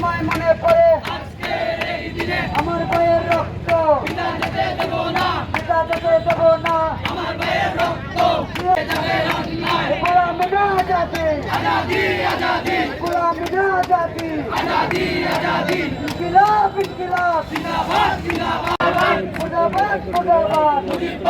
তোমায় মনে পড়ে। আমার ভাইয়ের রক্ত। পিতা যেতে দেবো না। গোলামি আজাদি। গোলামি আজাদি। ইনকিলাব ইনকিলাব। মুজিবাদ মুজিবাদ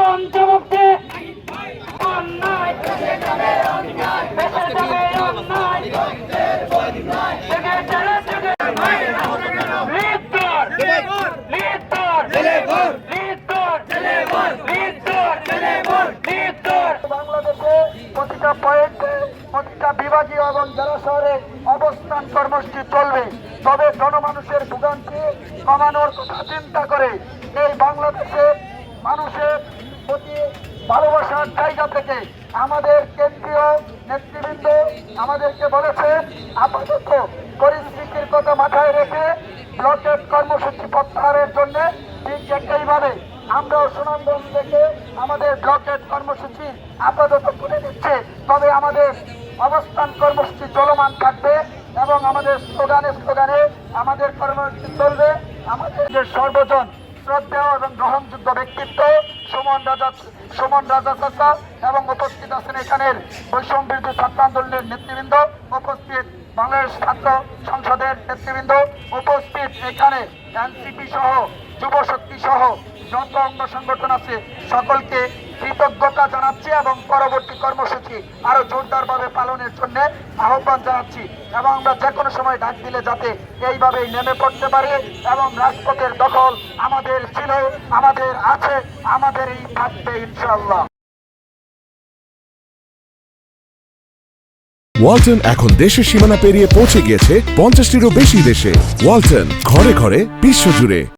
কর বাংলাদেশে প্রতিটা পয়েন্টে, প্রতিটা বিভাগীয় এবং জেলা অবস্থান কর্মসূচি চলবে। তবে জনমানুষের ভোগান্তি কমানোর কথা চিন্তা করে এই বাংলাদেশে মানুষের প্রতি ভালোবাসার জায়গা থেকে আমাদের কেন্দ্রীয় নেতৃবৃন্দ আমাদেরকে বলেছে আপাতত পরিস্থিতির কথা মাথায় রেখে ব্লকের কর্মসূচি প্রত্যাহারের জন্য ঠিক একইভাবে আমরাও সুনামগঞ্জ থেকে আমাদের ব্লকের কর্মসূচি আপাতত করে দিচ্ছে তবে আমাদের অবস্থান কর্মসূচি চলমান থাকবে এবং আমাদের স্লোগানে স্লোগানে আমাদের কর্মসূচি চলবে। আমাদের যে সর্বজন শ্রদ্ধেয় এবং গ্রহণযোগ্য ব্যক্তিত্ব সুমন রাজা সুমন রাজা চাচা এবং উপস্থিত আছেন এখানের বৈষম্য ছাত্র আন্দোলনের নেতৃবৃন্দ, উপস্থিত বাংলাদেশ ছাত্র সংসদের নেতৃবৃন্দ, উপস্থিত এখানে এনসিপি সহ যুব শক্তি সহ যত অঙ্গ সংগঠন আছে সকলকে কৃতজ্ঞতা জানাচ্ছি এবং পরবর্তী কর্মসূচি আরও জোরদারভাবে পালনের জন্য আহ্বান জানাচ্ছি এবং আমরা যে কোনো সময় ডাক দিলে যাতে এইভাবেই নেমে পড়তে পারে এবং রাজপথের দখল আমাদের ছিল, আমাদের আছে, আমাদেরই থাকবে ইনশাল্লাহ ওয়ালটন এখন দেশের সীমানা পেরিয়ে পৌঁছে গিয়েছে পঞ্চাশটিরও বেশি দেশে। ওয়ালটন, ঘরে ঘরে, বিশ্বজুড়ে।